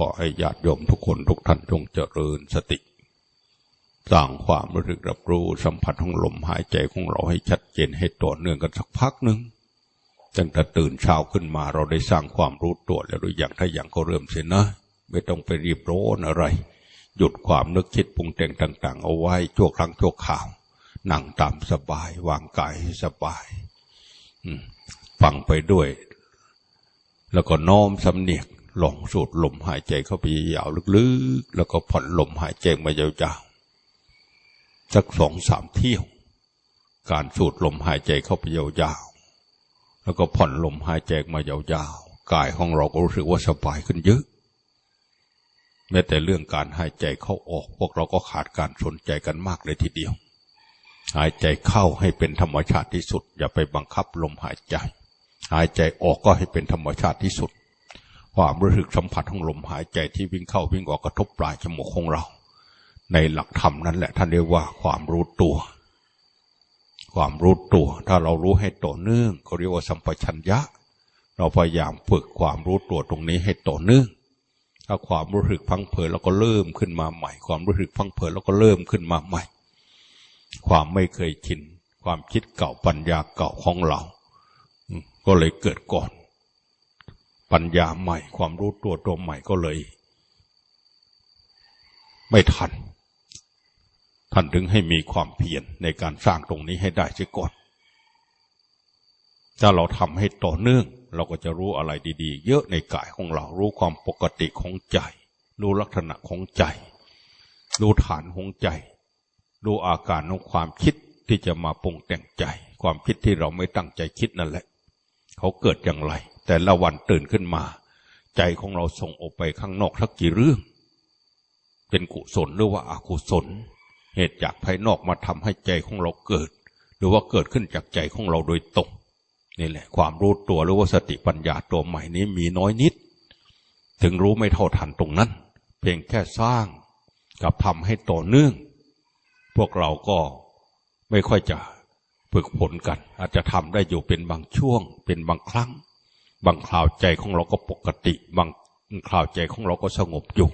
ขอให้ญาติโยมทุกคนทุกท่านจงเจริญสติ สร้างความรู้สึกรับรู้สัมผัสของลมหายใจของเราให้ชัดเจนให้ต่อเนื่องกันสักพักหนึ่งตั้งแต่ตื่นเช้าขึ้นมาเราได้สร้างความรู้ตัวแล้วหรือยังถ้าอย่างก็เริ่มเสียนะ ไม่ต้องไปรีบร้อนอะไร หยุดความนึกคิดปรุงแต่งต่าง ๆ เอาไว้ชั่วครั้งชั่วข่าวนั่งตามสบายวางกายให้สบายฟังไปด้วย แล้วก็น้อมสำเนียก ลองสูดลมหายใจเข้าไปยาวลึกๆ แล้วก็ผ่อนลมหายใจมายาวๆสักสองสามเที่ยว การสูดลมหายใจเข้าไปยาวๆแล้วก็ผ่อนลมหายใจมายาวๆกายของเราก็รู้สึกว่าสบายขึ้นเยอะแม้แต่เรื่องการหายใจเข้าออก พวกเราก็ขาดการสนใจกันมากเลยทีเดียว หายใจเข้าให้เป็นธรรมชาติที่สุด อย่าไปบังคับลมหายใจ หายใจออกก็ให้เป็นธรรมชาติที่สุด ความรู้สึกสัมผัสของลมหายใจที่วิ่งเข้าวิ่งออกกระทบปลายจมูกของเรา ในหลักธรรมนั่นแหละท่านเรียกว่าความรู้ตัว ความรู้ตัว ถ้าเรารู้ให้ต่อเนื่องเขาเรียกว่าสัมปชัญญะ เราพยายามฝึกความรู้ตัวตรงนี้ให้ต่อเนื่องถ้าความรู้สึกพังเผยแล้วก็เริ่มขึ้นมาใหม่ ความรู้สึกพังเผยแล้วก็เริ่มขึ้นมาใหม่ ความไม่เคยชินความคิดเก่าปัญญาเก่าของเรา ก็เลยเกิดก่อน ปัญญาใหม่ ความรู้ตัวตัวใหม่ก็เลย ไม่ทัน ท่านถึงให้มีความเพียรในการสร้างตรงนี้ให้ได้เสียก่อน ถ้าเราทำให้ต่อเนื่อง เราก็จะรู้อะไรดี ๆ เยอะในกายของเรา รู้ความปกติของใจ รู้ลักษณะของใจ รู้ฐานของใจ รู้อาการของความคิดที่จะมาปรุงแต่งใจ ความคิดที่เราไม่ตั้งใจคิดนั่นแหละ เขาเกิดอย่างไร แต่ละวันตื่นขึ้นมา ใจของเราส่งออกไปข้างนอกทักกี่เรื่อง เป็นกุศลหรือว่าอากุศล เหตุจากภายนอกมาทำให้ใจของเราเกิด หรือว่าเกิดขึ้นจากใจของเราโดยตรงนี่แหละ ความรู้ตัวหรือว่าสติปัญญาตัวใหม่นี้มีน้อยนิด ถึงรู้ไม่เท่าทันตรงนั้น เพียงแค่สร้างกับทำให้ต่อเนื่อง พวกเราก็ไม่ค่อยจะฝึกฝนกัน อาจจะทำได้อยู่เป็นบางช่วง เป็นบางครั้ง บางคราวใจของเราก็ปกติ บางคราวใจของเราก็สงบอยู่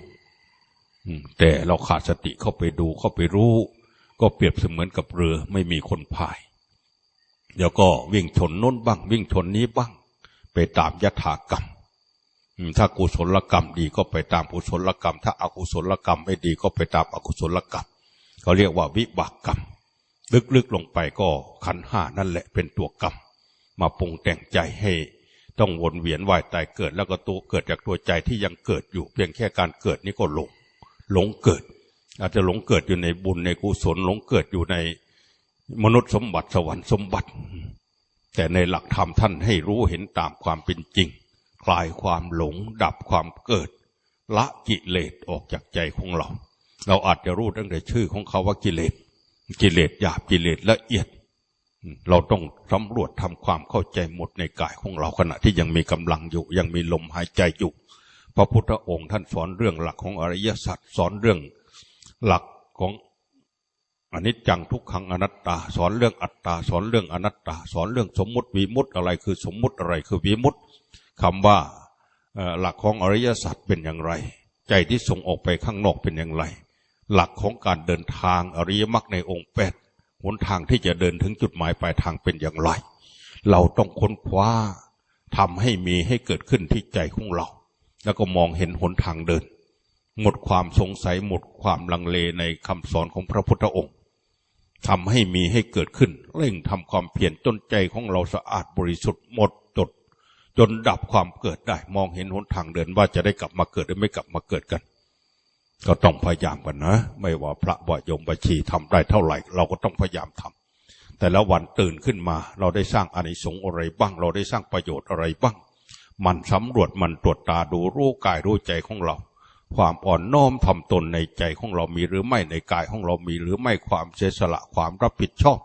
แต่เราขาดสติเข้าไปดูเข้าไปรู้ ก็เปรียบเสมือนกับเรือไม่มีคนพาย เดี๋ยวก็วิ่งชนน้นบ้าง วิ่งชนนี้บ้าง ไปตามยถากรรมถ้ากุศลกรรมดีก็ไปตามกุศลกรรม ถ้าอากุศลกรรมไม่ดีก็ไปตามอกุศลกรรมเขาเรียกว่าวิบากกรรม ลึกๆลงไปก็ขันห้านั่นแหละเป็นตัวกรรม มาปรุงแต่งใจให้ ต้องวนเวียนว่ายตายเกิด แล้วก็ตัวเกิดจากตัวใจที่ยังเกิดอยู่ เพียงแค่การเกิดนี้ก็หลงหลงเกิด อาจจะหลงเกิดอยู่ในบุญในกุศลหลงเกิดอยู่ในมนุษย์สมบัติสวรรค์สมบัติ แต่ในหลักธรรมท่านให้รู้เห็นตามความเป็นจริง คลายความหลงดับความเกิด ละกิเลสออกจากใจของเรา เราอาจจะรู้ตั้งแต่ชื่อของเขาว่ากิเลส กิเลสหยาบกิเลสละเอียด เราต้องสำรวจทำความเข้าใจหมดในกายของเราขณะที่ยังมีกำลังอยู่ ยังมีลมหายใจอยู่ พระพุทธองค์ท่านสอนเรื่องหลักของอริยสัจสอนเรื่องหลักของอนิจจังทุกขังอนัตตา สอนเรื่องอัตตา สอนเรื่องอนัตตา สอนเรื่องสมมุติวิมุติอะไรคือสมมุติอะไรคือวิมุติคำว่าหลักของอริยสัจเป็นอย่างไร ใจที่ส่งออกไปข้างนอกเป็นอย่างไร หลักของการเดินทางอริยมรรคในองค์แปด นทางที่จะเดินถึงจุดหมายปลายทางเป็นอย่างไร เราต้องค้นคว้าทำให้มีให้เกิดขึ้นที่ใจของเรา แล้วก็มองเห็นหนทางเดิน หมดความสงสัยหมดความลังเลในคำสอนของพระพุทธองค์ทำให้มีให้เกิดขึ้น เร่งทำความเพียรจนใจของเราสะอาดบริสุทธิ์หมดจด จนดับความเกิดได้ มองเห็นหนทางเดินว่าจะได้กลับมาเกิดหรือไม่กลับมาเกิดกัน ก็ต้องพยายามกันนะ ไม่ว่าพระว่ายมบัชีทำได้เท่าไหร่ เราก็ต้องพยายามทำแต่ละวันตื่นขึ้นมา เราได้สร้างอานิสงส์อะไรบ้าง เราได้สร้างประโยชน์อะไรบ้าง มันสำรวจมันตรวจตาดูรู้กายรู้ใจของเรา ความอ่อนน้อมทำตนในใจของเรามีหรือไม่ในกายของเรามีหรือไม่ความเสียสละความรับผิดชอบ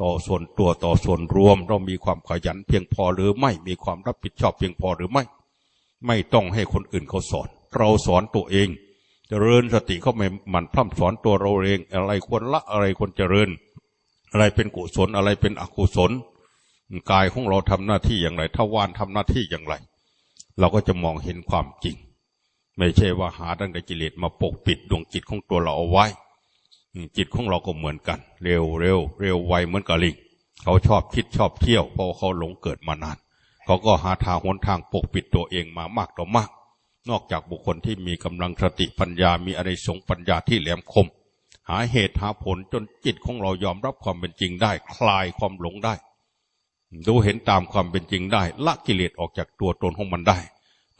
ต่อส่วนตัวต่อส่วนรวม เรามีความขยันเพียงพอหรือไม่มีความรับผิดชอบเพียงพอหรือไม่ ไม่ต้องให้คนอื่นเขาสอน เราสอนตัวเอง เจริญสติเข้าไปมันพร่ำสอนตัวเราเอง อะไรควรละอะไรควรเจริญ อะไรเป็นกุศลอะไรเป็นอกุศลกายของเราทำหน้าที่อย่างไรทวารทำหน้าที่อย่างไร เราก็จะมองเห็นความจริง ไม่ใช่ว่าหาตั้งแต่กิเลสมาปกปิดดวงจิตของตัวเราเอาไว้ จิตของเราก็เหมือนกัน เร็วเร็วเร็วไวเหมือนกับลิงเขาชอบคิดชอบเที่ยวเพราะเขาหลงเกิดมานาน เขาก็หาทางหนทางปกปิดตัวเองมามากต่อมาก นอกจากบุคคลที่มีกำลังสติปัญญา มีอะไรสงส์ปัญญาที่แหลมคม หาเหตุหาผลจนจิตของเรายอมรับความเป็นจริงได้ คลายความหลงได้ ดูเห็นตามความเป็นจริงได้ ละกิเลสออกจากตัวตนของมันได้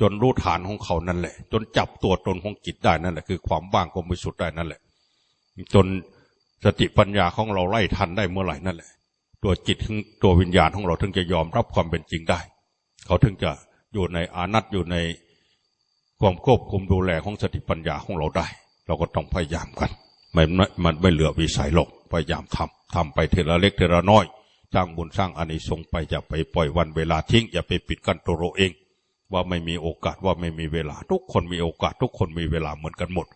จนรู้ฐานของเขานั่นแหละ จนจับตัวตนของจิตได้นั่นแหละคือความว่างความบริสุทธิ์ได้นั่นแหละ จนสติปัญญาของเราไล่ทันได้เมื่อไหร่นั่นแหละ ตัวจิตถึงตัววิญญาณของเราถึงจะยอมรับความเป็นจริงได้ เขาถึงจะอยู่ในอานัตอยู่ใน ความควบคุมดูแลของสติปัญญาของเราได้ เราก็ต้องพยายามกันม่ไม่มันไม่เหลือวิสัยหรอกพยายามทำทำไปเทละเล็กเทละน้อยสร้างบุญสร้างอานิสงส์ไปอย่าไปปล่อยวันเวลาทิ้งอย่าไปปิดกั้นตัวเราเอง ว่าไม่มีโอกาสว่าไม่มีเวลา ทุกคนมีโอกาส ทุกคนมีเวลาเหมือนกันหมด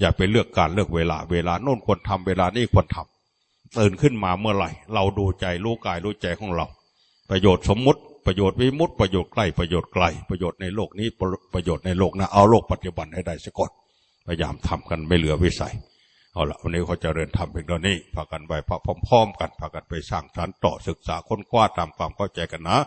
อย่าไปเลือกการเลือกเวลาเวลาโน่นควรทำเวลานี้ควรทำตื่นขึ้นมาเมื่อไหร่ เราดูใจรู้กายรู้ใจของเรา ประโยชน์สมมุติ ประโยชน์วิมุตติประโยชน์ใกล้ประโยชน์ไกล ประโยชน์ในโลกนี้ประโยชน์ในโลกหนะเอาโลกปัจจุบันให้ได้สะก่อนพยายามทำกันไม่เหลือวิสัยเอาละวันนี้เขาจะเริญทำเพียงเท่านี้พากันไปพร้อมๆกันพากันไปสร้างสรรค์ต่อศึกษาค้นคว้าตามความเข้าใจกันนะ